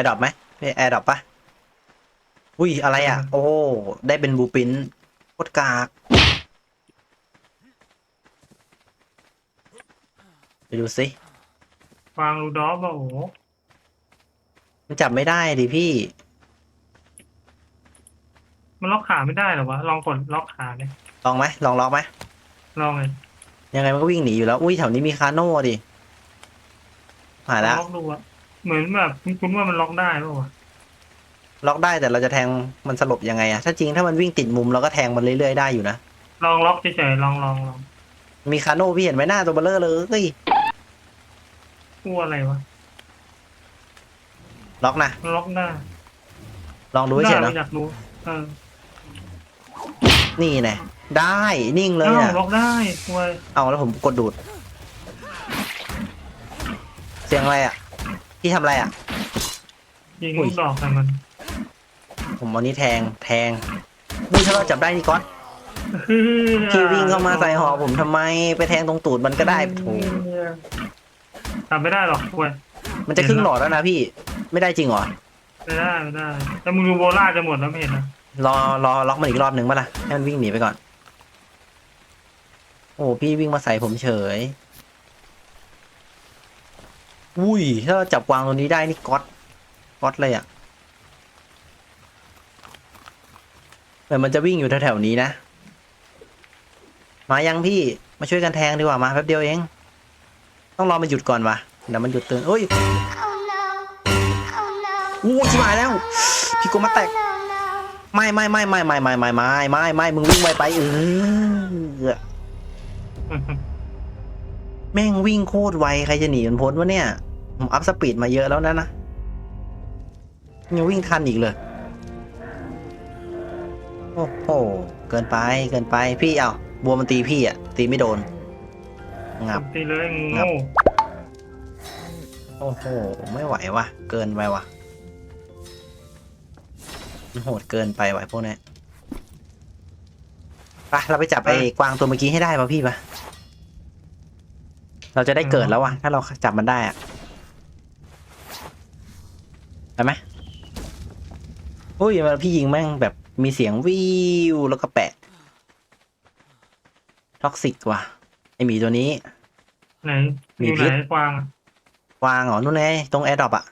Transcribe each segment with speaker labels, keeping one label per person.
Speaker 1: ร์ดรอปไหมแอร์ดรอปปะอุ้ย อะไรอะ โอ้ ได้เป็นบูปินโคตรกากไปดูสิ
Speaker 2: วางรูดอฟอะโอ้โห
Speaker 1: มันจับไม่ได้ดิพี่
Speaker 2: มันล็อกขาไม่ได้เหรอวะ ลองกดล็อกขาเนี่ย
Speaker 1: ลองไหมลองล็อกไหม
Speaker 2: ลองเลย
Speaker 1: ยังไงมันก็วิ่งหนีอยู่แล้ว อุ้ยแถวนี้มีคาโน่ดิหายแล้ว
Speaker 2: ล็อกดูอะ เหมือนแบบคุ้นๆว่ามันล็อกได้ป่าวะ
Speaker 1: ล็อกได้แต่เราจะแทงมันสลบยังไงอะถ้าจริงถ้ามันวิ่งติดมุมเราก็แทงมันเรื่อยๆได้อยู่นะ
Speaker 2: ลองล็อกเฉยๆลองลองลอง
Speaker 1: มีคาโน่พี่เห็นไหมหน้าตัวเบลเลอร์เลยเฮ้ย
Speaker 2: กู้อะไรวะ
Speaker 1: ล็อกนะ
Speaker 2: มันล็อกได้
Speaker 1: ลองดู
Speaker 2: ได้
Speaker 1: เฉยๆ
Speaker 2: เรา
Speaker 1: เนาะ
Speaker 2: อยากรู้เออ
Speaker 1: นี่แน่ได้นิ่งเลย
Speaker 2: อ้าว
Speaker 1: อะ
Speaker 2: ล็อกได้ควย
Speaker 1: เอาแล้วผมกดดูด เสียงอะไรอะ พี่ทำอะไรอะ
Speaker 2: ยิง
Speaker 1: อุ้
Speaker 2: ลู
Speaker 1: ย
Speaker 2: กดอกใส่มัน
Speaker 1: ผมเอานี้แทงแทงนี่ถ้าเราจับได้นี่ก๊อตพี่วิ่งเข้ามาใส่หอผมทำไมไปแทงตรงตูดมันก็ได้โถ
Speaker 2: ทำไม่ได้หรอกควย
Speaker 1: มันจะครึ่งหลอดแล้วนะพี่ ไม่ได้จริงเหรอ
Speaker 2: ไม่ได้ไม่ได้ แต่มึงดูโบล่าจะหมดแล้วไม่เห็นนะ
Speaker 1: รอรอล็อกมันอีกรอบหนึ่งป่ะล่ะ ให้มันวิ่งหนีไปก่อน โอ้พี่วิ่งมาใส่ผมเฉย อุ้ย ถ้าเราจับกวางตัวนี้ได้นี่ก๊อตก๊อตเลยอะ่ะแต่มันจะวิ่งอยู่แถวๆนี้นะ มายังพี่มาช่วยกันแทงดีกว่ามาแป๊บเดียวเอง ต้องรอมันหยุดก่อนวะเดี๋ยวมันหยุดเตือนโอ้ย
Speaker 3: Oh no. Oh no.
Speaker 1: อู้ชิบหายแล้ว พี่โกมาแตก
Speaker 3: No, no.
Speaker 1: ไม่ไม่ไม่ไม่ไม่ไม่ไม่ไม่ไม่ไม่มึงวิ่งไวไปเออแม่งวิ่งโคตรไวใครจะหนีมันพ้นวะเนี่ย ผมอัพสปีดมาเยอะแล้วนะนะยังวิ่งทันอีกเลย โอ้โห เกินไปเกินไปพี่เอาบัวมันตีพี่อะ ตีไม่โดน งับ
Speaker 2: ตีเลยงู
Speaker 1: งับโอ้โห ไม่ไหววะเกินไปวะมันโหดเกินไปวะไอ้พวกเนี้ยไปเราไปจับไอ้กวางตัวเมื่อกี้ให้ได้ป่ะพี่ปะเราจะได้เกิดแล้ววะถ้าเราจับมันได้อะ ไปไหมอุ้ยมันพี่ยิงแม่งแบบมีเสียงวิวแล้วก็แปะ ท็อกซิกว่ะ ไอหมีตัวนี้
Speaker 2: ไหน
Speaker 1: มี
Speaker 2: อยู่
Speaker 1: พิ
Speaker 2: ไหน
Speaker 1: ษ
Speaker 2: กวางอะ
Speaker 1: กวางเหรอนู่นไงตรงแอร์ดรอปอะ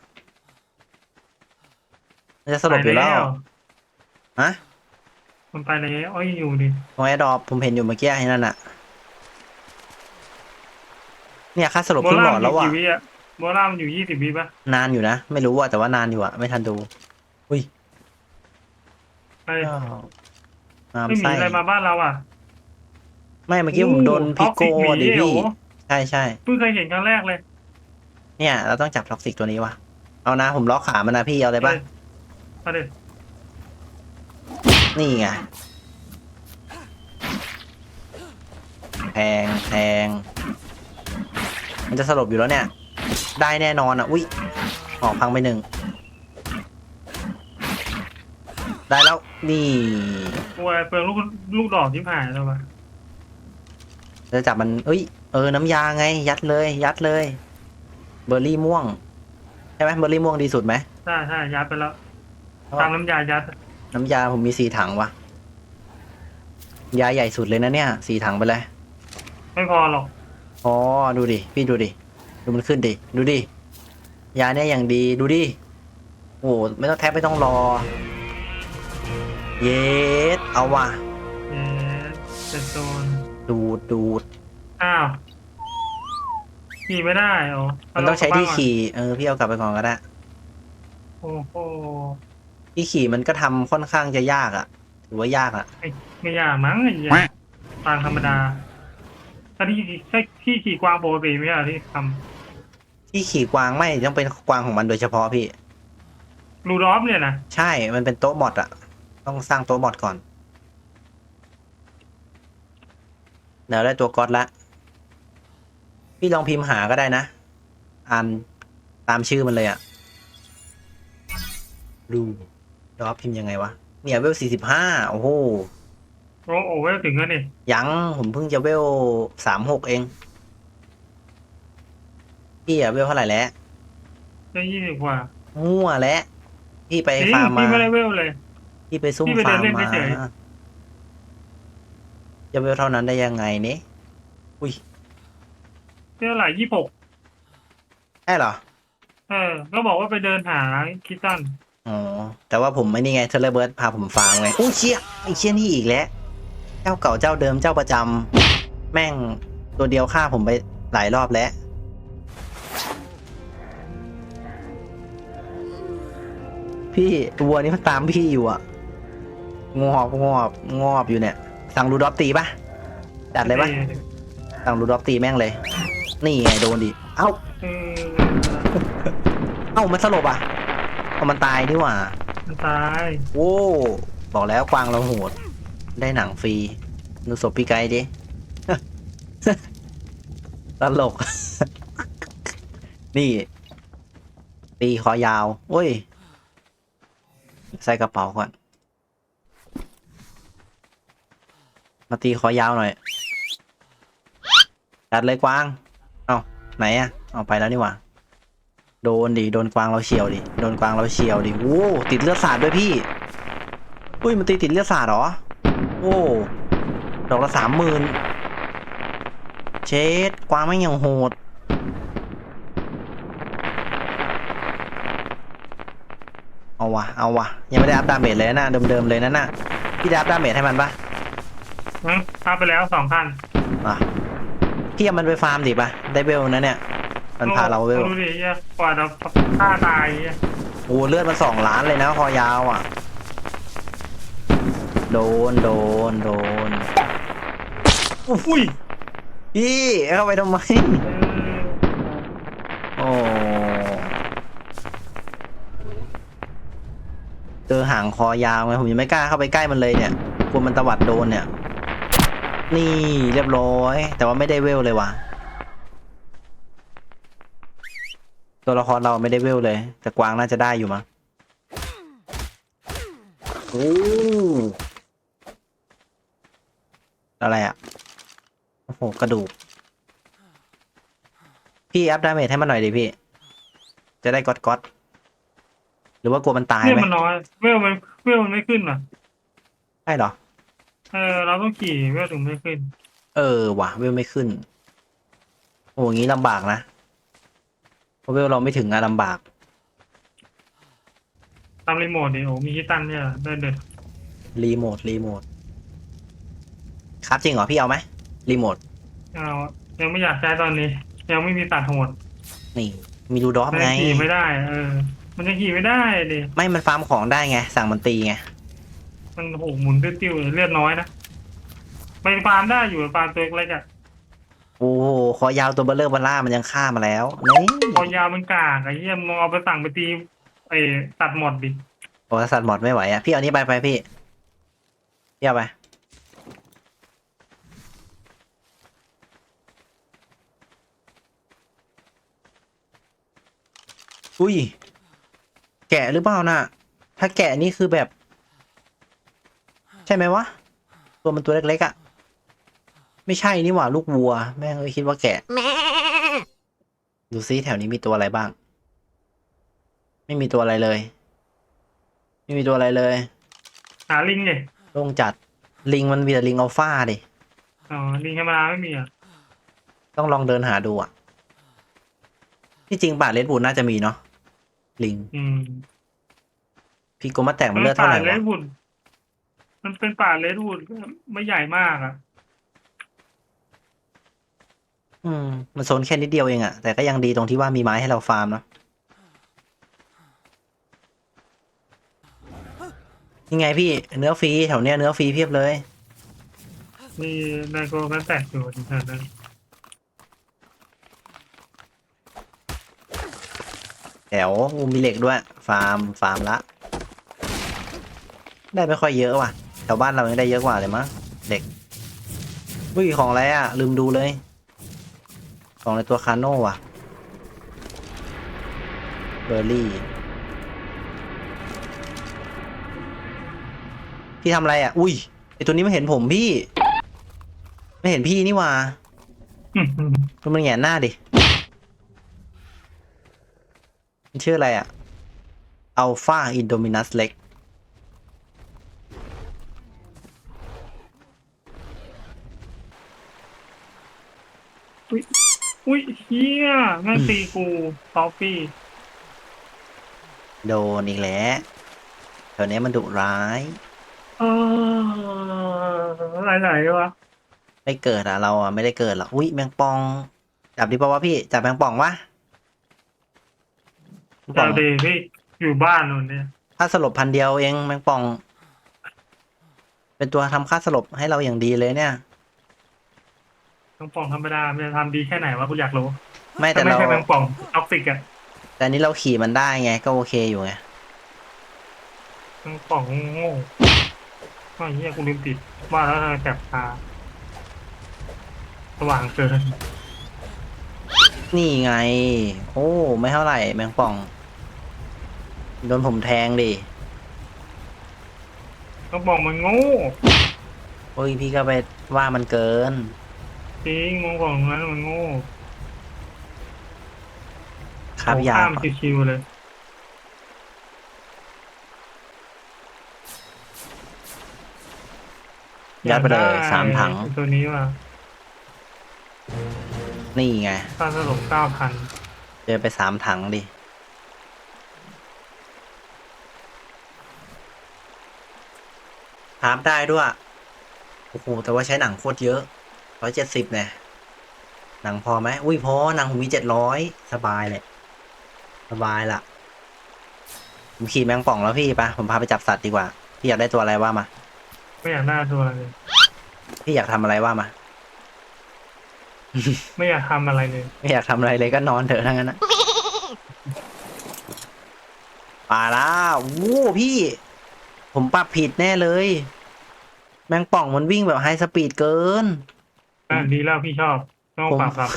Speaker 1: มันจะสลบอยู่แล้ว
Speaker 2: ไป
Speaker 1: ฮะ
Speaker 2: มันไปแล้วอ้อยอยู่ดิ
Speaker 1: ตรงแอร์ดรอปผมเห็นอยู่เมื่อกี้ไอ้นั่นอะเนี่ยค่าสลบ
Speaker 2: โบ
Speaker 1: ครึ่งหล
Speaker 2: ล่า
Speaker 1: อด
Speaker 2: มันอ
Speaker 1: แล้ว
Speaker 2: ยู่
Speaker 1: อะ
Speaker 2: กี่วิอะ โบล่ามันอยู่ยี่สิบวิปะ
Speaker 1: นานอยู่นะ ไม่รู้อะแต่ว่านานอยู่อะไม่ทันดู อุ้ย
Speaker 2: ไป
Speaker 1: อ้าวงาม
Speaker 2: ไม่มี
Speaker 1: ไส้
Speaker 2: อะไรมาบ้านเราอะ
Speaker 1: ไม่เมื่อกี้ผมโดนพิโก้
Speaker 2: ท็อกซิ
Speaker 1: ดิ
Speaker 2: หมี
Speaker 1: พี่
Speaker 2: โอ้โห
Speaker 1: ใช่ใช่
Speaker 2: เพิ่งเคยเห็นครั้งแรกเลย
Speaker 1: เนี่ย เราต้องจับท็อกซิกตัวนี้วะเอานะ ผมล็อกขามันนะพี่เอาเลยปะ
Speaker 2: มาดิ
Speaker 1: นี่ไงแทงแทงมันจะสลบอยู่แล้วเนี่ย ได้แน่นอนอะ อุ้ยหอกพังไปหนึ่ง ได้แล้ว นี่
Speaker 2: โอ้ยเปลืองลูกลูกดอกที่ผ่านแล้ววะ
Speaker 1: จะจับมัน เอ้ย เออ น้ำยาไง ยัดเลย ยัดเลย เบอร์รี่ม่วง ใช่ไหมเบอร์รี่ม่วงดีสุดไหม
Speaker 2: ใช่ใช่ยัดไปแล้ว ตามน้ำยายัด
Speaker 1: น้ำยาผมมีสี่ถังวะยาใหญ่สุดเลยนะเนี่ย สี่ถังไปเลย
Speaker 2: ไม่พอหรอก
Speaker 1: อ๋อ ดูดิ พี่ดูดิ ดูมันขึ้นดิ ดูดิ ยาเนี่ยอย่างดี ดูดิ โอ้โหไม่ต้องแทบไม่ต้องรอ เยสเอาว่ะ
Speaker 2: เอ๊ะเป็นโซน
Speaker 1: ดูดดูด
Speaker 2: อ้าวขี่ไม่ได้เหรอ
Speaker 1: มันต้องใช้ที่
Speaker 2: เา
Speaker 1: ขี่ เออ พี่เอากลับไปก่อนก็ได้
Speaker 2: โอ้โห
Speaker 1: ที่ขี่มันก็ทำค่อนข้างจะยากอะถือว่ายากอะ
Speaker 2: ไม่ไม่ยากมั้งไอ้เหี้ยทางธรรมดาถ้าที่ใช่ที่ขี่กวางปกติไม่ใช่เหรอที่ท
Speaker 1: ที่ขี่กวางไม่ต้องเป็นกวางของมันโดยเฉพาะพี่ำ
Speaker 2: รูดอฟเนี่ยนะ
Speaker 1: ใช่มันเป็นโต๊ะมอดอะต้องสร้างโต๊ะมอดก่อนเดี๋ยวได้ตัวก๊อตละ พี่ลองพิมพ์หาก็ได้นะ อ่านตามชื่อมันเลยอะดูดอฟพิมพ์ยังไงวะ เนี่ยเวลสี่สิบห้าโอ้โห
Speaker 2: โอ้โหเว้ยถึงแล้วนี่
Speaker 1: ยังผมเพิ่งจะเวลสามหกเอง พี่อะเวลเท่าไหร่แล้ว
Speaker 2: ได้ยี่สิบกว่า
Speaker 1: มั่วแล้วพี่ไป
Speaker 2: จริง
Speaker 1: ฟาร์มมา
Speaker 2: พี่ไม่ได้เวลเลย
Speaker 1: พี่ไปซุ่ม
Speaker 2: พี่ไป
Speaker 1: ฟาร์ม
Speaker 2: เดินเล่น
Speaker 1: มา
Speaker 2: เฉย
Speaker 1: จะเวลเท่านั้นได้ยังไงเนี่ยอุ้ย
Speaker 2: เท่าไหร่ยี่หก
Speaker 1: ใช่เหรอ
Speaker 2: เออ ก็บอกว่าไปเดินหาคิตตัน
Speaker 1: อ๋อ แต่ว่าผมไม่นี่ไงเทเลเบิร์ดพาผมฟาร์มไงอู้เชี่ยไอเชี่ยนี่อีกแล้ว เจ้าเก่าเจ้าเดิมเจ้าประจำแม่งตัวเดียวฆ่าผมไปหลายรอบแล้ว พี่วัวนี้มันตามพี่อยู่อะงอบงอบงอบอยู่เนี่ย สั่งรูดอฟตีปะจัดเลยปะสั่งรูดอฟตีแม่งเลย นี่ไงโดนดิ เอ้า
Speaker 2: เออ
Speaker 1: เอ้ามันสลบอะเอามันตายนี่หว่า
Speaker 2: มันตาย
Speaker 1: โว้บอกแล้วกวางเราโหด ได้หนังฟรีดูศพพี่ไกด์ดิตลก นี่ ตีคอยาว โอ้ย ใส่กระเป๋าก่อน มาตีคอยาวหน่อยจัดเลยกวาง เอาไหนอะเอาไปแล้วนี่หว่า โดนดิ โดนกวางเราเฉียวดิ โดนกวางเราเฉียวดิ โอ้ติดเลือดสาดด้วยพี่ อุ้ยมันตีติดเลือดสาดหรอ โอ้ดอกละสามหมื่นเช็ดกวางไม่ยังโหด เอาวะเอาวะยังไม่ได้อัพดาเมจเลยนะเดิมๆเลยนั่นน่ะพี่ได้อัพดาเมจให้มันปะ
Speaker 2: นะพาไปแล้วสองพัน
Speaker 1: อะพี่เอามันไปฟาร์มดิปะได้เวลนะเนี่ย มันพาเราเวล
Speaker 2: ดูดิเหี้ยกว่าเราฆ่าตายเหี้ย
Speaker 1: โอ้เลือดมันสองล้านเลยนะคอยาวอะ โดนโดนโดน
Speaker 2: อุ้ย
Speaker 1: พี่เข้าไปทำไม
Speaker 2: เอ
Speaker 1: อ เจอหางคอยาวไงผมยังไม่กล้าเข้าไปใกล้มันเลยเนี่ยกลัวมันตวัดโดนเนี่ย นี่เรียบร้อย แต่ว่าไม่ได้เวลเลยว่ะ ตัวละครเราไม่ได้เวลเลย แต่กวางน่าจะได้อยู่มั้งโอ้อะไรอะ โอ้โห กระดูก พี่อัพดาเมจให้มันหน่อยดิพี่ จะได้ก๊อตก๊อต หรือว่ากลัวมันตาย
Speaker 2: เนี่ย
Speaker 1: ไหม
Speaker 2: มันน้อยเวลมันเวลมันไม่ขึ้นอะ
Speaker 1: ใช่เหรอ
Speaker 2: เออ เราต้องขี่เวลถึงไม่ขึ้น
Speaker 1: เออว่ะเวลไม่ขึ้น โอ้อย่างนี้ลำบากนะเพราะเวลเราไม่ถึงอะลำบาก
Speaker 2: ตามรีโมทดิโอ้มีคิตตันเนี่ยเดินเดิน
Speaker 1: รีโมท รีโมท ครับจริงเหรอ พี่เอาไหม รีโมท
Speaker 2: เอายังไม่อยากใช้ตอนนี้ ยังไม่มีตัดโหด
Speaker 1: นี่ มีรูดอฟ
Speaker 2: มัน
Speaker 1: ไง
Speaker 2: ยังขี่ไม่ได้ เออ มันยังขี่ไม่ได้ดิ
Speaker 1: ไม่มันฟาร์มของได้ไง สั่งมันตีไง
Speaker 2: มันโหหมุนติ้วๆเลือดน้อยนะไปฟาร์มได้อยู่ฟาร์มตัวเล็กๆอะ
Speaker 1: โอ้โหคอยาวตัวเบลเลอร์บัลล่ามันยังฆ่ามาแล้วนี่
Speaker 2: พอยาวมันกากไอ้เหี้ยมึงเอาไปสั่งไปตีไอ้ตัดหมดดิ
Speaker 1: โอ้สัตว์หมดไม่ไหวอะพี่เอานี้ไปไปพี่พี่เอาไปอุ้ยแกะหรือเปล่าน่ะ ถ้าแกะนี่คือแบบ ใช่ไหมวะ ตัวมันตัวเล็กๆอะ่ะ ไม่ใช่นี่หว่าลูกวัว แม่งเอ้ยคิดว่าแกะ ดูซิแถวนี้มีตัวอะไรบ้าง ไม่มีตัวอะไรเลย ไม่มีตัวอะไรเลย
Speaker 2: หาลิงดิ
Speaker 1: โล่งจัด ลิงมันมีแต่ลิงอัลฟาดิ
Speaker 2: อ๋อ ลิงธรรมดาไม่มีอะ
Speaker 1: ต้องลองเดินหาดูอะ ที่จริงป่าเลดบูดน่าจะมีเนาะ ลิง
Speaker 2: อืม
Speaker 1: พี่โกมาแตกมันเลือดเท่าไหร่
Speaker 2: เล
Speaker 1: วะ
Speaker 2: ดวูดมันเป็นป่าเลดวูดไม่ใหญ่มากอะ
Speaker 1: อืม มันโซนแค่นิดเดียวเองอะแต่ก็ยังดีตรงที่ว่ามีไม้ให้เราฟาร์มเนาะยังไงพี่เนื้อฟรีแถวเนี้ยเนื้อฟรีเพียบเลย
Speaker 2: มีไดโกกันแตกอยู่แถวนั้น
Speaker 1: แถวอูมีเหล็กด้วย ฟาร์ม ฟาร์มละ ได้ไม่ค่อยเยอะว่ะแถวบ้านเรายังได้เยอะกว่าเลยมั้งเหล็กอุ้ยของอะไรอะ ลืมดูเลย ของในตัวคาโน่ว่ะ เบอร์รี่ พี่ทำอะไรอะ อุ้ยไอตัวนี้ไม่เห็นผมพี่ ไม่เห็นพี่นี่หว่า
Speaker 2: อืม
Speaker 1: ดูมันแหงนหน้าดิมัน ชื่ออะไรอะอัลฟาอินโดมินัสเล็ก
Speaker 2: อุ้ยเฮียแม่งตีกูซอฟฟี่
Speaker 1: โดนอีกแล้วแถวนี้มันดุร้าย
Speaker 2: เอออะไรไหนวะ
Speaker 1: ไม่เกิดอะเราอะไม่ได้เกิดหรอกอุ้ยแมงปอง จับดีป่าวะพี่ จับแมงปองวะ แมงป
Speaker 2: จา
Speaker 1: อง
Speaker 2: เดพี่อยู่บ้านนู่นเนี่ย
Speaker 1: ค่าสลบพันเดียวเองแมงปอง เป็นตัวทำค่าสลบให้เราอย่างดีเลยเนี่ย
Speaker 2: ทั้งป่องธรรมดามันจะทำดีแค่ไหนวะกูอยากรู้
Speaker 1: ไม่แต่
Speaker 2: ถ้าไม่
Speaker 1: เรา
Speaker 2: ใช่แมงป่องท็อกซิกอะ
Speaker 1: แต่อันนี้เราขี่มันได้ไง ก็โอเคอยู่ไง
Speaker 2: แมงป่องโง่ไอ้เหี้ยกูลืมปิดว่าแล้วทำไมแสบตาสว่างเกิน
Speaker 1: นี่ไง โอ้ ไม่เท่าไหร่แมงป่อง โดนผมแทงดิ
Speaker 2: แมงป่องมันโง่
Speaker 1: โอ้ยพี่ก็ไปว่ามันเกิน
Speaker 2: จริงแมงป่องนั้นมันโง่
Speaker 1: ครับ
Speaker 2: โอ้
Speaker 1: ยา
Speaker 2: ข้าม
Speaker 1: ก่อน
Speaker 2: ชิวๆเลย
Speaker 1: ยัดไปเลยสามถัง
Speaker 2: ตัวนี้ว่ะ
Speaker 1: นี่ไง
Speaker 2: ค่าสลบเก้าพัน
Speaker 1: เจอไปสามถังดิ ถามได้ด้วย โอ้โห แต่ว่าใช้หนังโคตรเยอะร้อยเจ็ดสิบเนี่ย หนังพอไหม อุ้ยพอ หนังผมมีเจ็ดร้อยสบายเลย สบายละผมขี่แมงป่องแล้วพี่ปะผมพาไปจับสัตว์ดีกว่า พี่อยากได้ตัวอะไรว่ามา
Speaker 2: ไม่อยากได้ตัวอะไรเลย
Speaker 1: พี่อยากทำอะไรว่ามา
Speaker 2: ไม่อยากทำอะไรเลย
Speaker 1: ไม่อยากทำอะไรเลยก็นอนเถอะทั้งนั้นนะป่าแล้ววู้พี่ ผมปรับผิดแน่เลย แมงป่องมันวิ่งแบบไฮสปีดเกิน
Speaker 2: อะดีแล้วพี่ชอบต้อง
Speaker 1: ผม
Speaker 2: ปรับปรับ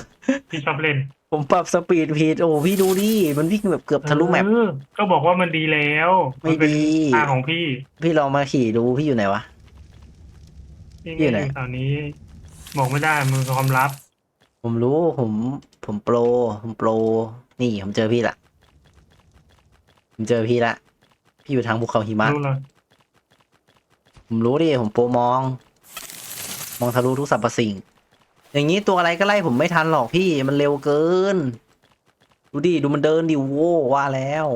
Speaker 2: พี่ชอบเล่น
Speaker 1: ผมปรับสปีดผิดโอ้พี่ดูดิมันวิ่งแบบเกือบทะลุแมป
Speaker 2: เออก็บอกว่ามันดีแล้ว
Speaker 1: ไม่
Speaker 2: นเป็น
Speaker 1: ดี
Speaker 2: ทางของพี่
Speaker 1: พี่ลองมาขี่ดูพี่อยู่ไหนวะ
Speaker 2: พี่
Speaker 1: อยู่
Speaker 2: ไม่
Speaker 1: ไหน
Speaker 2: อยู่แถวนี้ บอกไม่ได้มือความลับ
Speaker 1: ผมรู้ผมผมโปร ผมโปร นี่ผมเจอพี่ละ ผมเจอพี่ละ พี่อยู่ทางภูเขาหิมะ
Speaker 2: รู้เลย
Speaker 1: ผมรู้ดิ ผมโปรมอง มองทะลุทุกสรรพสิ่ง อย่างนี้ตัวอะไรก็ไล่ผมไม่ทันหรอกพี่มันเร็วเกิน ดูดิ ดูมันเดินดิโว้ว่าแล้ว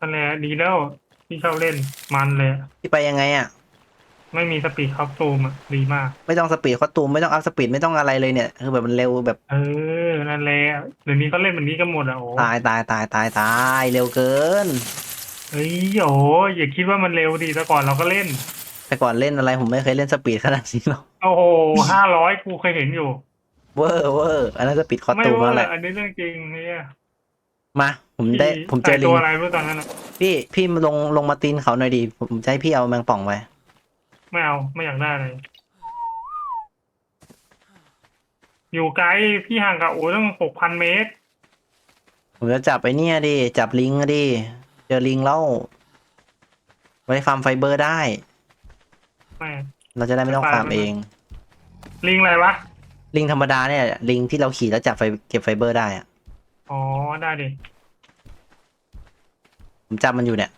Speaker 2: นั่นแหละดีแล้ว พี่ชอบเล่นมันเลยอะ
Speaker 1: พี่ไปยังไงอะ่ะ
Speaker 2: ไม่มีสปีดคอปตูมอะดีมาก
Speaker 1: ไม่ต้องสปีดคอสตูมไม่ต้องอัพสปีดไม่ต้องอะไรเลยเนี่ยคือแบบมันเร็วแบบ
Speaker 2: เออ นั่นแหละเดี๋ยวนี้เขาเล่นแบบนี้กันหมดอะโอ้
Speaker 1: ตายตายตายตายตายเร็วเกิน
Speaker 2: เฮ้ยโอ้อย่าคิดว่ามันเร็วดีแต่ก่อนเราก็เล่น
Speaker 1: แต่ก่อนเล่นอะไรผมไม่เคยเล่นสปีดขนาดนี้หรอก
Speaker 2: โอ้โหห้าร้อยกูเคยเห็นอยู่
Speaker 1: เวอร์เวอร์อันนั้นสปีดคอส
Speaker 2: ไม่
Speaker 1: ตูม
Speaker 2: ว่า
Speaker 1: แล้วแหละ
Speaker 2: อันนี้เรื่องจริงเนี่ย
Speaker 1: มา ผมได้
Speaker 2: พี่
Speaker 1: ผมเจอ
Speaker 2: ใส่
Speaker 1: ลิ
Speaker 2: ตั
Speaker 1: ง
Speaker 2: วอะไรไม่รู้ตอนนั้นอะ
Speaker 1: พี่พี่มาลงลงมาตีนเขาหน่อยดิผมจะให้พี่เอาแมงป่องไป
Speaker 2: ไม่เอาไม่อยากได้เลย อยู่ไกลพี่ห่างกับโอ้ตั้งหกพันเมตร
Speaker 1: ผมจะจับไอ้เนี่ยดิ จับลิงอะดิ เจอลิงแล้ว ไว้ฟาร์มไฟเบอร์ได้
Speaker 2: ไม่
Speaker 1: เราจะได้ไม่ต้องฟาร์มเอง
Speaker 2: ลิงอะไรวะ
Speaker 1: ลิงธรรมดาเนี่ย ลิงที่เราขี่แล้วจับไฟเก็บไฟเบอร์ได้อะ
Speaker 2: อ๋อได้ดิ
Speaker 1: ผมจับมันอยู่เนี่ย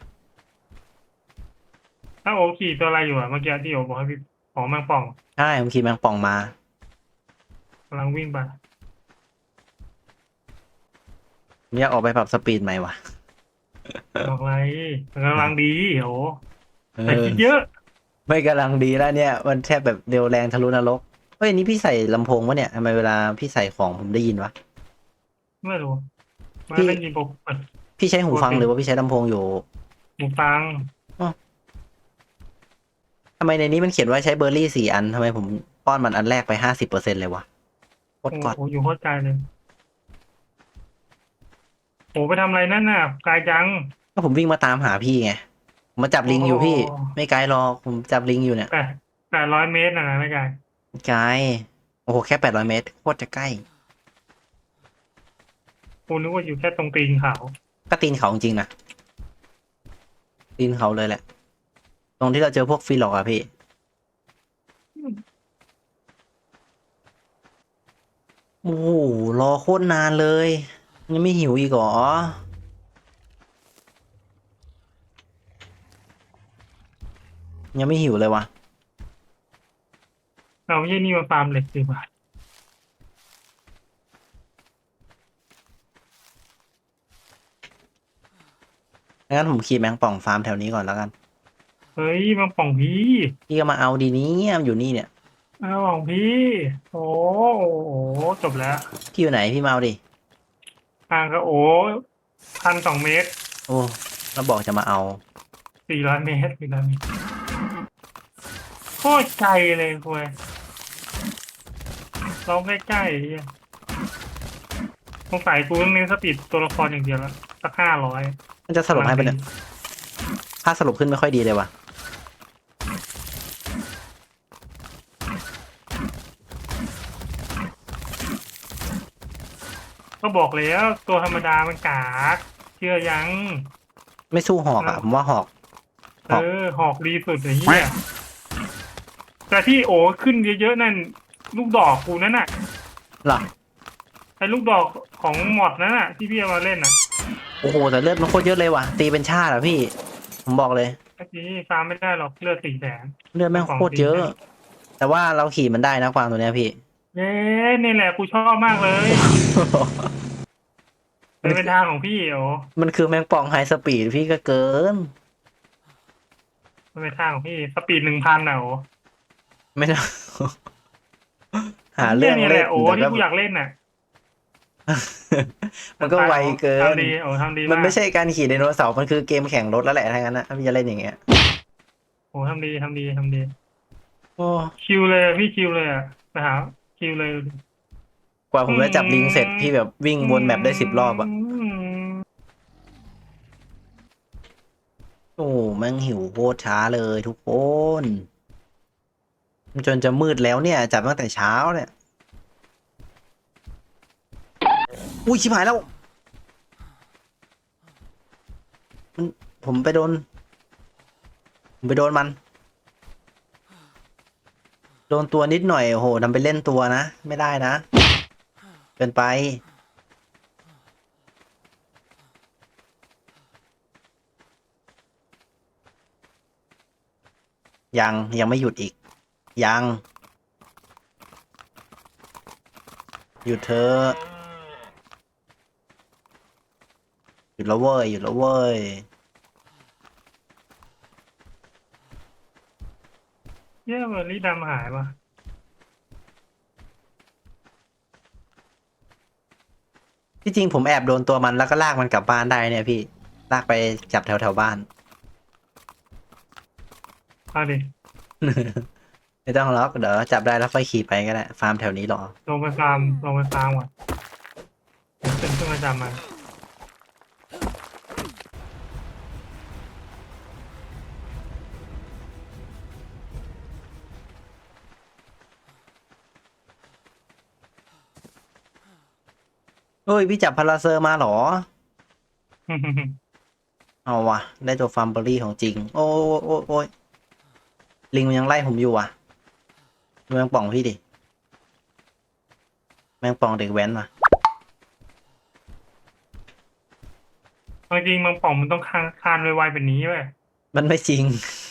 Speaker 2: ถ้าโอขี่ตัวอะไรอยู่อะเมื่อกี้ที่โอบอกให้พี่อ๋อแมงป่อง
Speaker 1: ใช่ผมขี่แมงป่องมา
Speaker 2: กำลังวิ่งไป
Speaker 1: ผมอยากออกไปปรับสปีดใหม่ว่ะ
Speaker 2: บอกอะไรมันกำลังดีโอ้
Speaker 1: เอ
Speaker 2: แต่
Speaker 1: อ
Speaker 2: คิดเยอะ
Speaker 1: ไม่กำลังดีแล้วเนี่ย มันแทบแบบเร็วแรงทะลุนรกเฮ้ยอันนี่พี่ใส่ลำโพงวะเนี่ยทำไมเวลาพี่ใส่ของผมได้ยินวะ
Speaker 2: ไม่รู้ไม่
Speaker 1: พี่
Speaker 2: ได้ยินปกเปิด
Speaker 1: พี่ใช้หูฟัง
Speaker 2: ปกติ
Speaker 1: หรือว่าพี่ใช้ลำโพงอยู่
Speaker 2: หูฟัง
Speaker 1: ทำไมในนี้มันเขียนว่าใช้เบอร์รี่สี่อันทำไมผมป้อนมันอันแรกไปห้าสิบเปอร์เซ็นเลยวะโค
Speaker 2: โอ้
Speaker 1: ตรกอด
Speaker 2: โหอยู่โคตรไกลเลยโอ้ไปทำอะไรนั่นน่ะไกลจัง
Speaker 1: ก็ผมวิ่งมาตามหาพี่ไงผมมาจับลิงอยู่พี่
Speaker 2: อ๋อ
Speaker 1: ไม่ไกลหรอกผมจับลิงอยู่เนี่ย
Speaker 2: แปดแปดร้อยเมตรนะนะไม่ไกล
Speaker 1: ไกลโอ้โหแค่แปดร้อยเมตรโคตรจะใกล้
Speaker 2: กูนึกว่าอยู่แค่ตรงตีนเขา
Speaker 1: ก็ตีนเขาจริงๆนะตีนเขาเลยแหละต รงที่เราเจอพวกฟีล็อกอะพี่ โอ้โหรอโคตรนานเลย ยังไม่หิวอีกเหรอ ยังไม่หิวเลยวะ
Speaker 2: เราไม่ใช่นี่มาฟาร์มเหล็กดีกว่า
Speaker 1: งั้นผมขี่แมงป่องฟาร์มแถวนี้ก่อนแล้วกัน
Speaker 2: เฮ้ยมังป่องพี่
Speaker 1: พี่ก็มาเอาดีนี้มันอยู่นี่เนี่ย
Speaker 2: มังป่องพี่ โอ้โหจบแล้ว
Speaker 1: พี่อยู่ไหนพี่มาเอาดิ
Speaker 2: ห่างก็โอ้พันสองเมตร
Speaker 1: โอ้แล้วบอกจะมาเอา
Speaker 2: สี่ร้อยเมตรสี่ร้อยเมตรโคตรไกลเลยคุยลองใกล้ๆเฮียสงสัยกูต้องเน้นสปีดตัวละครอย่างเดียวแล้วสักห้าร้อย
Speaker 1: มันจะสรุปให้เป็นยภาพสรุปขึ้นไม่ค่อยดีเลยว่ะ
Speaker 2: ก็บอกแล้วตัวธรรมดามันกากเชื่อยัง
Speaker 1: ไม่สู้หอกอะผมว่าหอก
Speaker 2: เออ หอกดีสุดไอ้เหี้ยแต่ที่โอ้ขึ้นเยอะๆนั่น ลูกดอกกูนั่นน่ะ
Speaker 1: หรอ
Speaker 2: ไอ้ลูกดอกของหมอดนั่นน่ะ ที่พี่เอามาเล่นน่ะ
Speaker 1: โอ้โหแต่เลือดมันโคตรเยอะเลยว่ะ ตีเป็นชาติอะพี่ ผมบอกเลย
Speaker 2: ไอ้ที่ฟาร์มไม่ได้หรอกเลือดสี่แสน
Speaker 1: เลือดแม่งโคตรเยอะ แต่ว่าเราขี่มันได้นะกวางตัวเนี้ยพี่
Speaker 2: เย้นี่แหละกูชอบมากเลยเป็นเป็นทางของพี่โอ้
Speaker 1: มันคือแมงป่องไฮสปีดพี่ก็เกิน
Speaker 2: มันเป็นทางของพี่สปีดหนึ่งพันอะโอ้
Speaker 1: ไม่ได้หาเรื่อง
Speaker 2: นี่แห
Speaker 1: เล่น
Speaker 2: ละโอ้
Speaker 1: แต่
Speaker 2: ที่
Speaker 1: ก็
Speaker 2: กูอยากเล่นน่ะ
Speaker 1: มันก็ไวเกิน
Speaker 2: ทำดีโอ้ทำดี
Speaker 1: มันไม่า
Speaker 2: ก
Speaker 1: ใช่การขี่ไดโนเสาร์มันคือเกมแข่งรถแล้วแหละถ้างั้นนะถ้าพี่จะเล่นอย่างเงี้ย
Speaker 2: โอ้ทำดีทำดีทำดี
Speaker 1: โอ้
Speaker 2: คิวเลยอะพี่คิวเลยอะนะครั บคิวเลย
Speaker 1: กว่าผมจะจับลิงเสร็จพี่แบบวิ่งวนแมปได้สิบรอบอะ
Speaker 2: ม
Speaker 1: โอ้แม่งหิวโคตรช้าเลยทุกคนจนจะมืดแล้วเนี่ย จับตั้งแต่เช้าเนี่ย อุ้ยชิบหายแล้ว มันผมไปโดน ผมไปโดนมันโดนตัวนิดหน่อยโอ้โหทำไปเล่นตัวนะ ไม่ได้นะ เกินไป ยังยังไม่หยุดอีก ยัง หยุดเธอหยุดแล้วเว้ยหยุดแล้วเว้ย
Speaker 2: เย้เบอร์รี่ดำหายปะ
Speaker 1: ที่จริงผมแอบโดนตัวมันแล้วก็ลากมันกลับบ้านได้เนี่ยพี่ ลากไปจับแถวแถวๆบ้าน
Speaker 2: เอาดิ
Speaker 1: ไม่ต้องล็อกเดี๋ยวจับได้แล้วค่อยขี่ไปก็ได้ฟาร์มแถวนี้รอ
Speaker 2: ลงไปฟาร์มลงไปฟาร์มก่อนเป็นเครื่องประจำมัน
Speaker 1: ฮ้ยพี่จับพาราเซอร์มาเหรอ เอาวะได้ตัวฟาร์มเบอรี่ของจริง โอ้ยโอ้ยโอ้ยลิงมันยังไล่ผมอยู่อะดูแมงป่องพี่ดิ แมงป่องเด็กแว้นว่ะ
Speaker 2: จริงๆมังป่องมันต้องคานคานไวๆแบบนี้เว้ย
Speaker 1: มันไม่จริง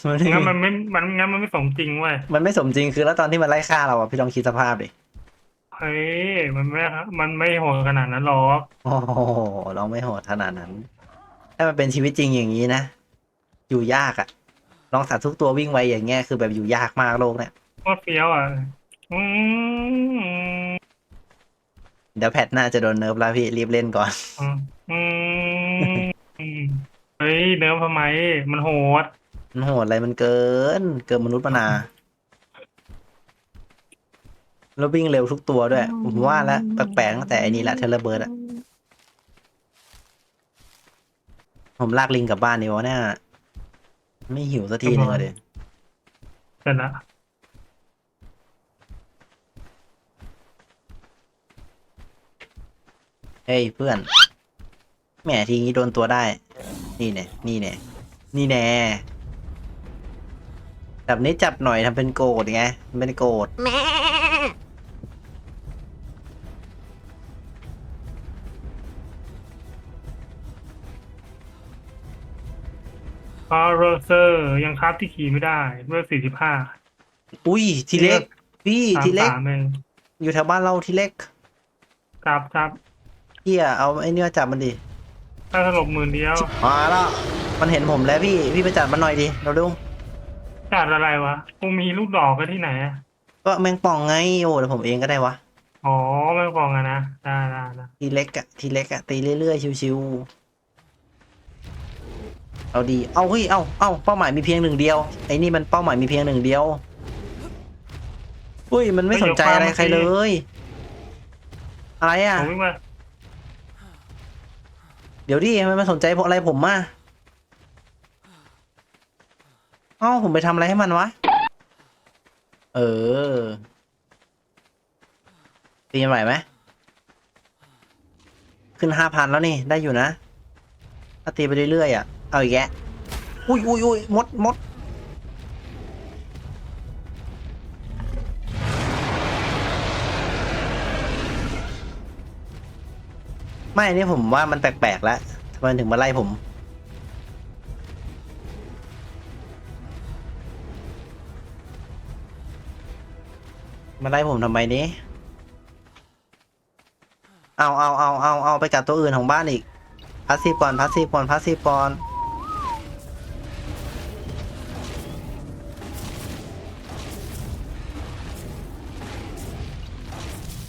Speaker 1: มันไม่
Speaker 2: งั้นมันไม่มันงั้นมันไม่สมจริงเว้ย
Speaker 1: มันไม่สมจริงคือแล้วตอนที่มันไล่ฆ่าเราอะพี่ลองคิดสภาพดิ
Speaker 2: เฮ้ยมันไม่มันไม่โหดขนาดนั้นหรอก
Speaker 1: โอ้โหเราไม่โหดขนาดนั้น ถ้ามันเป็นชีวิตจริงอย่างนี้นะ อยู่ยากอะลองสัตว์ทุกตัววิ่งไวอย่างเงี้ยคือแบบอยู่ยากมากโลกเนี่ย
Speaker 2: โคตรเฟี้ยวอะอืม
Speaker 1: เดี๋ยวแพทหน่าจะโดนเนิร์ฟแล้วพี่รีบเล่นก่อน
Speaker 2: อืมอืมอืมเฮ้ยเนิร์ฟทำไม มันโหด
Speaker 1: มันโหดอะไรมันเกิน เกินมนุษย์มานา แล้ววิ่งเร็วทุกตัวด้วย ผมว่าแล้วแปลกๆตั้งแต่อันนี้แหละเทเลเบิร์ดอะผมลากลิงกลับบ้านดีวะเนี่ยไม่หิวสักทีหนึงเลย
Speaker 2: เสร็จละ
Speaker 1: เฮ้ยเพื่อนแหมทีนี้โดนตัวได้ นี่แน่นี่แน่นี่แน่แบบนี้จับหน่อยทำเป็นโกรธไงทำเป็นโกรธ
Speaker 2: เอาร์โรเซอร์ยังครับที่ขี่ไม่ได้เมื่อสี่สิบห้า
Speaker 1: อุ้ยทีเล็ก พี่
Speaker 2: สาม
Speaker 1: ทีเล็ก
Speaker 2: สามเอง
Speaker 1: อยู่แถวบ้านเราทีเล็ก
Speaker 2: ครับครับ
Speaker 1: เฮียเอาไอ้เนี่ยจับมันดิ
Speaker 2: ถ้าสลบหมื่นเดียว
Speaker 1: มาแล้วมันเห็นผมแล้วพี่พี่ไปจับมันหน่อยดิเราดู
Speaker 2: จัดอะไรวะกูมีลูกดอกกันที่ไหนอะ
Speaker 1: ก็แมงป่องไงโอ้เดี๋ยวผมเองก็ได้วะ
Speaker 2: อ๋อแม่งฟองอะนะได้ได้ได้
Speaker 1: ทีเล็กอะทีเล็กอะตีเรื่อยๆชิวๆ เอาดี เอาเฮ้ย เอาเอาเป้าหมายมีเพียงหนึ่งเดียว ไอ้นี่มันเป้าหมายมีเพียงหนึ่งเดียวอุ้ย มันไม่สนใจอะไรใครเลย อะไรอะ
Speaker 2: ผมวิ่งมา
Speaker 1: เดี๋ยวดิทำไมมันสนใจเพราะอะไรผมมาเอ้าผมไปทำอะไรให้มันวะ เออตีมันไหวไหม ขึ้นห้าพันแล้วนี่ ได้อยู่นะ ถ้าตีไปเรื่อยๆอะ เอาอีกแกะอุ้ยอุ้ยอุ้ยมดมดไม่อันนี่ผมว่ามันแปลกๆแล้วทำไมถึงมาไล่ผม มาไล่ผมทำไมนี้เอาเอาเอาเอาเอาไปกัดตัวอื่นของบ้านอีกพัสซีฟก่อนพัสซีฟก่อนพัสซีฟก่อน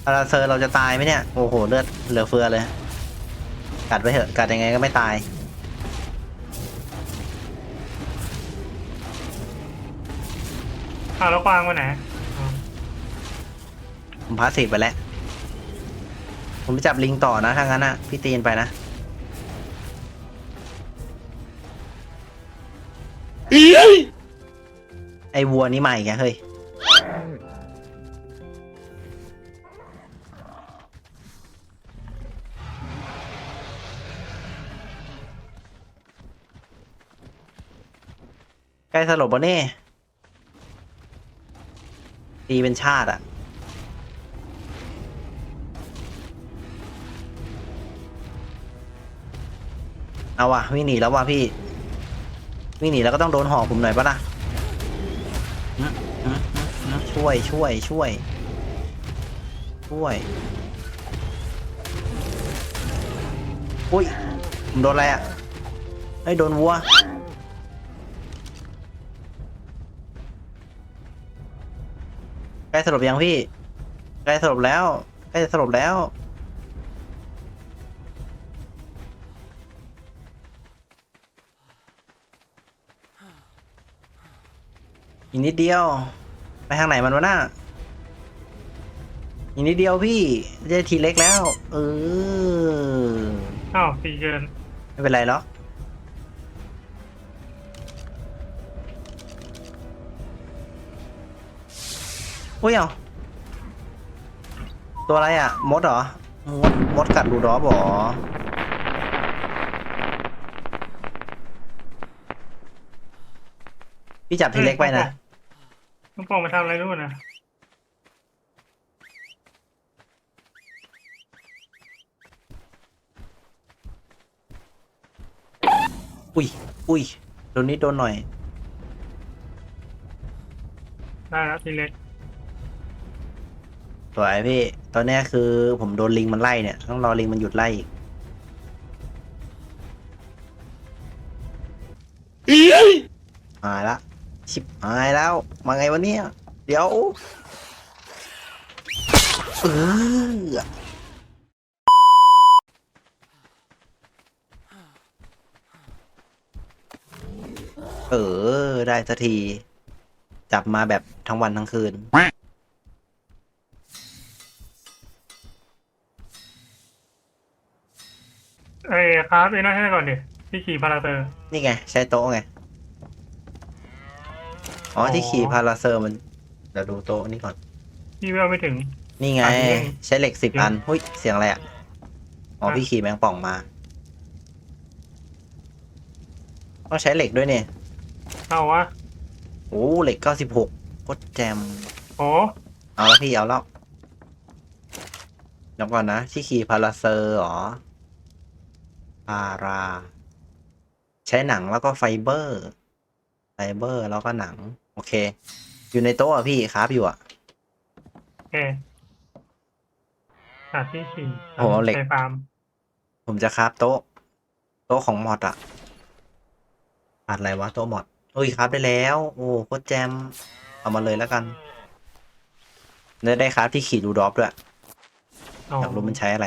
Speaker 1: พาราเซอร์เราจะตายไหมเนี่ย โอ้โห เลือดเหลือเฟือเลย กัดไปเถอะ กัดยังไงก็ไม่ตาย
Speaker 2: อ้าวแล้วกวางไปไหนอ๋อ
Speaker 1: ผมพาสซีฟไปแล้ว ผมไปจับลิงต่อนะถ้างั้นนะพี่ตีนไปนะ ไอวัวนี่ใหม่แกเฮ้ย ใกล้สลบปะเนี่ยตีเป็นชาติอะเอาวะวิ่งหนีแล้ววะพี่ วิ่งหนีแล้วก็ต้องโดนห่อผมหน่อยปะล่ะช่วยช่วยช่วย ช่วยอุ้ยผมโดนอะไรอะไอ้ยโดนวัว ใกล้สลบยังพี่ ใกล้สลบแล้ว ใกล้จะสลบแล้ว อีกนิดเดียว ไปทางไหนมันวะน่าอีกนิดเดียวพี่จะได้ทีเล็กแล้ว เออ
Speaker 2: อ้าวตีเกิน
Speaker 1: ไม่เป็นไรหรอก อุ้ยเอาตัวอะไรอะ มดเหรอ มด มดกัดรูดอฟเหรอพี่จับทีเล็กไปนะ
Speaker 2: น้องปองมาทำอะไรรู้นะ
Speaker 1: อุ้ย อุ้ยโดนนิดโดนหน่อย
Speaker 2: ได้แล้วทีเล็ก
Speaker 1: สวยพี่ ตอนเนี้ยคือผมโดนลิงมันไล่เนี่ย ต้องรอลิงมันหยุดไล่อีกหายละ ชิบหายแล้ว มาไงวะเนี่ย เดี๋ยวเออเออ ได้สักที จับมาแบบทั้งวันทั้งคืน
Speaker 2: เอ้ยครับไอ้นั่นให้ก่อนดิที่ขี่พาราเตอร์
Speaker 1: นี่ไง ใช้โต๊ะไงอ๋อ
Speaker 2: อ๋อ
Speaker 1: ที่ขี่พาราเซอร์มันเดี๋ยวดูโต๊ะนี่ก่อน
Speaker 2: พี่เวลไม่ถึง
Speaker 1: นี่ไง
Speaker 2: อันนี้
Speaker 1: ใช้เหล็กสิบ
Speaker 2: เดี๋ยว
Speaker 1: อันหุ้ยเสียงอะไรอะ อ๋อ
Speaker 2: อะ
Speaker 1: พี่ขี่แมงป่องมาต้องใช้เหล็กด้วยเนี่ย
Speaker 2: เอาวะ
Speaker 1: โอ้เหล็กเก้าสิบหกโคตรแจม
Speaker 2: โอ้
Speaker 1: เอาแล้วพี่เอาแล้วเดี๋ยวก่อนนะที่ขี่พาราเซอร์เหรอ พารา ใช้หนังแล้วก็ไฟเบอร์ ไฟเบอร์แล้วก็หนัง โอเค อยู่ในโต๊ะอะพี่ครับอยู่อะ
Speaker 2: โอเคขาดที่ขี่
Speaker 1: โอ้โหเหล็ก
Speaker 2: ใช้ฟาร์ม
Speaker 1: ผมจะครับโต๊ะ โต๊ะของมอดอะขาดอะไรวะโต๊ะมอดโอ้ยครับได้แล้ว โอ้โคตรแจม เอามาเลยแล้วกัน เนื้อได้ครับที่ขี่ดูดรอปด้วยอยากรู้มันใช้อะไร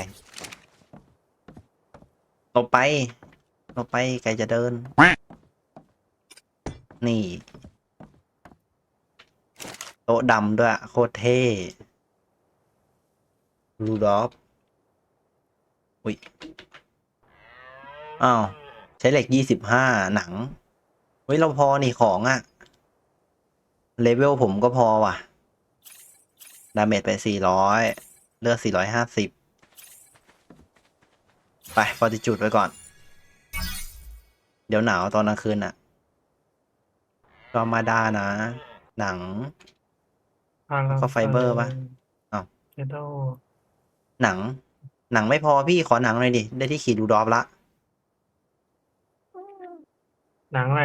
Speaker 1: หลบไปหลบไปไกลจะเดิน นี่ โต๊ะดำด้วย โคตรเท่รูดอฟอุ้ย อ้าว ใช้เหล็กยี่สิบห้าหนังเฮ้ยเราพอนี่ของอะเลเวลผมก็พอว่ะ ดาเมจไปสี่ร้อยเลือดสี่ร้อยห้าสิบ ไปฟอร์ติจูดไว้ก่อน เดี๋ยวหนาวตอนกลางคืนน่ะก็มาด้านะ หนังก็ไฟเบอร์ปะอ้าว
Speaker 2: เจโด
Speaker 1: หนัง หนังไม่พอพี่ขอหนังหน่อยดิ ได้ที่ขี่ดูดอฟละ
Speaker 2: หนังอะไร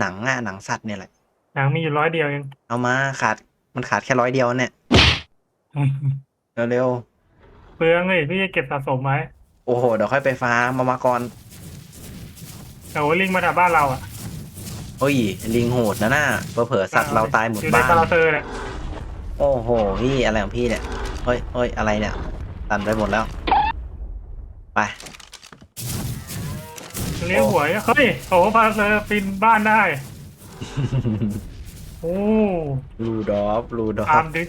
Speaker 1: หนังอะหนังสัตว์เนี่ยแหละ
Speaker 2: หนังมีอยู่ร้อยเดียวเอง
Speaker 1: เอามาขาด มันขาดแค่ร้อยเดียวเนี่ย เร็ว
Speaker 2: เปลืองเลยพี่จะเก็บสะสมไว้
Speaker 1: ๆโอ้โห เดี๋ยวค่อยไปฟ้าร์มมามาก่อน
Speaker 2: แต่ว่าลิงมาแถวบ้านเราอะ
Speaker 1: เฮ้ย ลิงโหดนะน่าเผลอๆสัตว์เราตายหมด
Speaker 2: อยู่ใน
Speaker 1: บ้าน
Speaker 2: คาราเตอร์เนี่ย
Speaker 1: โอ้โห พี่อะไรของพี่เนี่ยเฮ้ยเฮ้ยอะไรเนี่ย ตันไปหมดแล้ว ไป
Speaker 2: เลี้ยวหัวเฮ้ยโอ้โหคาราเตอร์ปีนบ้านได้โอ้
Speaker 1: รูดอฟรูดอ
Speaker 2: ตาม
Speaker 1: ฟ
Speaker 2: ดี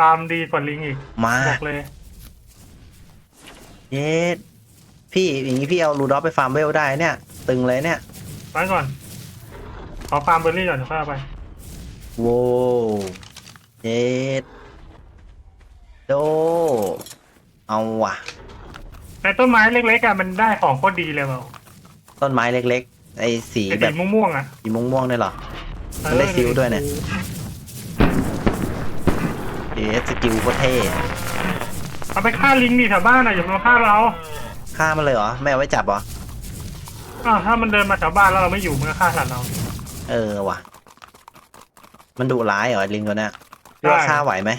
Speaker 2: ตามดีกว่าลิงอีก
Speaker 1: มา
Speaker 2: บอกเลย
Speaker 1: เย็ดพี่อย่างนี้พี่เอารูดอฟไปฟาร์มเวลได้เนี่ย ตึงเลยเนี่ย
Speaker 2: ไปก่อน ขอฟาร์มเบอร์รี่ก่อนเดี๋ยวค่อยเอาไป
Speaker 1: โว้วเย็ดโด เอาว่ะ
Speaker 2: แต่ต้นไม้เล็กๆอะมันได้ของโคตรดีเลยเปล่า
Speaker 1: ต้นไม้เล็กๆ ไอ้สี
Speaker 2: ไอ้
Speaker 1: แบ
Speaker 2: สี
Speaker 1: บ
Speaker 2: ม่วงๆอะ
Speaker 1: สีม่วงๆเนี่ยเหรอ มันได้ฟิวด้วยเนี่ยเย็ดสกิลโคตรเท่
Speaker 2: เอาไปฆ่าลิงดิแถวบ้านอะอย่ามาฆ่าเรา
Speaker 1: ฆ่ามันเลยเหรอไม่เอาไว้จับเหรอ
Speaker 2: อ้าวถ้ามันเดินมาแถวบ้านแล้วเราไม่อยู่มันก็ฆ่าสัตว์เรา
Speaker 1: เออว่ะ มันดุร้ายเหรอไอ้ลิงตัวเนี้ย
Speaker 2: ใช่
Speaker 1: ว่าฆ่าไหวไหม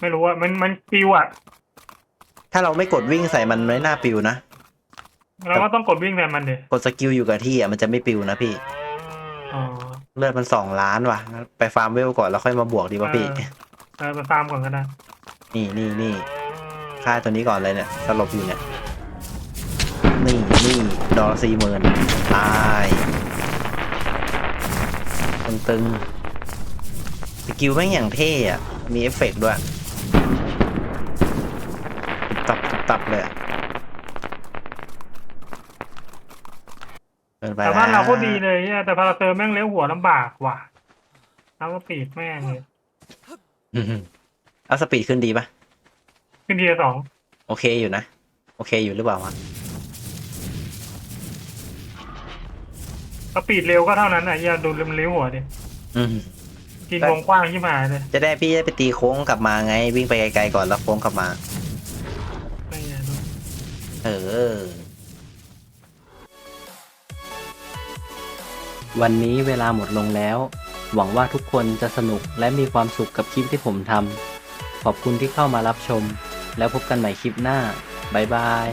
Speaker 2: ไม่รู้ว่ามันมันปิวอะ
Speaker 1: ถ้าเราไม่กดวิ่งใส่มันไม่น่าปิวนะ
Speaker 2: เราก็ต้องกดวิ่งแทนมันเด
Speaker 1: กดสกิลอยู่กับที่อะมันจะไม่ปิวนะพี่
Speaker 2: อ๋อ
Speaker 1: เลือดมันสองล้านว่ะไปฟาร์มเวลก่อนแล้วค่อยมาบวกดีป่ะพี่
Speaker 2: เออเออไปฟาร์มก่อนก็ได้
Speaker 1: นี่นี่นี่ ฆ่าตัวนี้ก่อนเลยเนี่ยสลบอยู่เนี่ยนี่นี่ดอลสี่หมื่นตายตึงตึงสกิลแม่งอย่างเท่อะมีเอฟเฟกต์ด้วยตุบตับตุบตับเลยอะเกินไป
Speaker 2: แต่บ้าน
Speaker 1: แล้ว
Speaker 2: เราก็ดีเลยเนี่ยแต่พาราเตอร์แม่งเลี้ยวหัวลำบากว่ะแล้วก็ปีดแม่งเลย
Speaker 1: อืมเอาสปีดขึ้นดีปะ
Speaker 2: ขึ้นทีละสอง
Speaker 1: โอเคอยู่นะ โอเคอยู่หรือเปล่าวะ
Speaker 2: ก็ปีดเร็วก็เท่านั้นอะอย่าดูเลี้ยวหัวดิ
Speaker 1: อืม
Speaker 2: กินวงกว้างที่มาเลย
Speaker 1: จะได้พี่ได้ไปตีโค้งกลับมาไง วิ่งไปไกลๆก่อนแล้วโค้งกลับมา
Speaker 2: ไม่อยากดู
Speaker 1: เออ วันนี้เวลาหมดลงแล้ว หวังว่าทุกคนจะสนุกและมีความสุขกับคลิปที่ผมทำขอบคุณที่เข้ามารับชม แล้วพบกันใหม่คลิปหน้า บ๊ายบาย